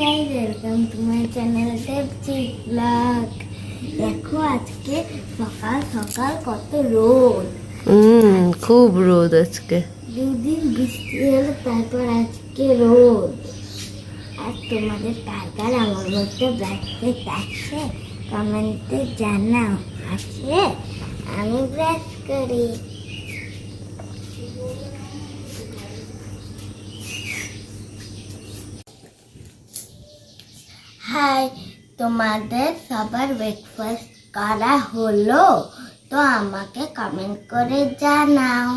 Guys welcome to my channel টেপচি vlog দেখো আজকে সকাল সকাল কত রোদ। হুম খুব রোদ আজকে। দুদিন বৃষ্টি হলো তারপর আজকে রোদ। আর তোমাদের কার কার আমার মতো ব্রাশ আছে কমেন্টে জানাও আছে? আমি ব্রাশ করি। হাই তোমাদের সবার ব্রেকফাস্ট করা হলো? তো আমাকে কমেন্ট করে জানাও।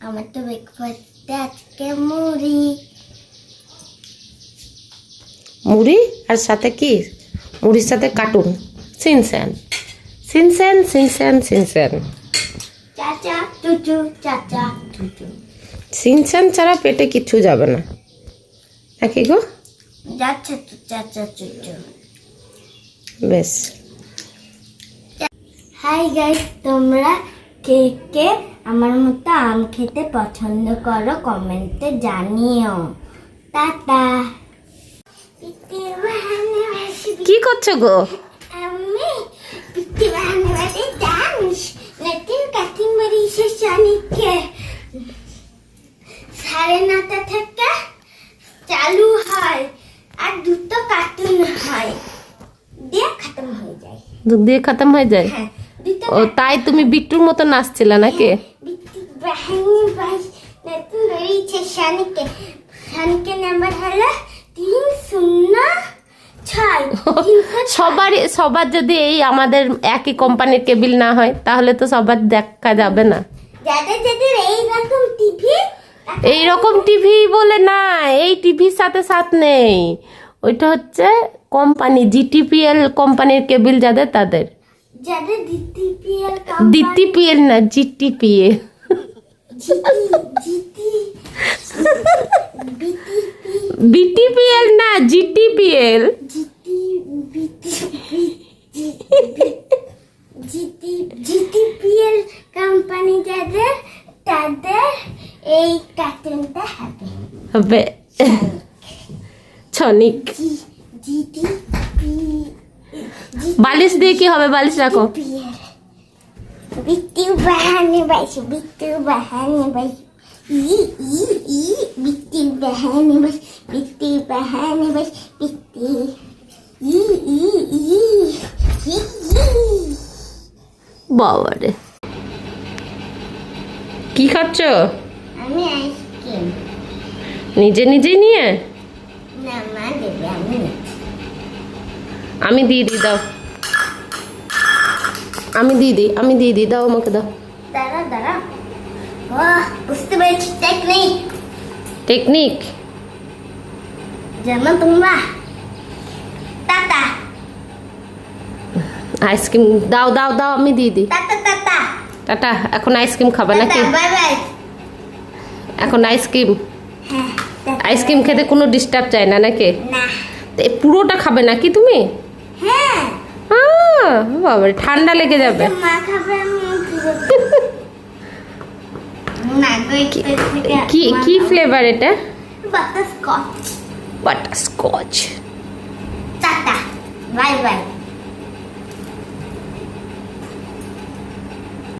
আমার তো ব্রেকফাস্টে আজকে মুড়ি। মুড়ি? আর সাথে কি? মুড়ির সাথে কার্টুন সিনস্যান সিনস্যান সিনস্যান সিনস্যান চাচা চুচু চাচা চুচু সিনস্যান ছাড়া পেটে কিচ্ছু যাবে না। নাকি গো? যাচ্ছে তো চাচা চুচু বেশ। হাই গাইস তোমরা কে কে আমার মতো আম খেতে পছন্দ করো কমেন্টে জানিও। টাটা। কি করছ গো? আর দুটো কার্টুন হয়। দিয়ে খতম হয়ে যায়। দুধ দিয়ে খতম হয়ে যায়? হ্যাঁ ও তাই তুমি বিট্টুর মতো নাচছিলে নাকি? তিনশো ছয়। সবারই সবার যদি এই আমাদের একই কোম্পানির কেবিল না হয় তাহলে তো সবার দেখা যাবে না। যাদের যাদের এইরকম টিভি এই রকম টিভি বলে না এই টিভির সাথে সাথ নেই ওইটা হচ্ছে কোম্পানি জিটিপিএল কোম্পানির কেবিল যাদের তাদের ডিটিপিএল না জিটিপিএল জিটি বিটিপি বিটিপিএল না GTPL GT BT GT GTPL company যাদের তাদের এই কার্টুনটা হবে। ছনিক। বালিশ দিয়ে কি হবে? বালিশ রাখো। বিট্টু বাহানে বাইছে বিট্টু বাহানে বাইছে ই ই ই বিট্টু বাহানে বাইছে বিট্টু বাহানে বাইছে বিট্টু ই ই ই ই কি খাচ্ছ? আমি আইসক্রিম। নিজে নিজেই নিয়ে? আমি দিয়ে দিই দাও। আমি দিয়ে দিই আমি দিয়ে দিই দাও আমাকে দাও। বুঝতে পেরেছি টেকনিক টেকনিক যেমন তোমরা। টাটা। আইসক্রিম দাও দাও দাও আমি দিয়ে দিই টাটা টাটা। টাটা এখন আইসক্রিম খাবে নাকি? এখন আইসক্রিম। আইসক্রিম খেতে কোনো ডিস্টার্ব চাই না নাকি? পুরোটা খাবে নাকি তুমি? বাবা ঠান্ডা লেগে যাবে। কি কি ফ্লেভার এটা? Butterscotch. Butter scotch tata. Bye bye.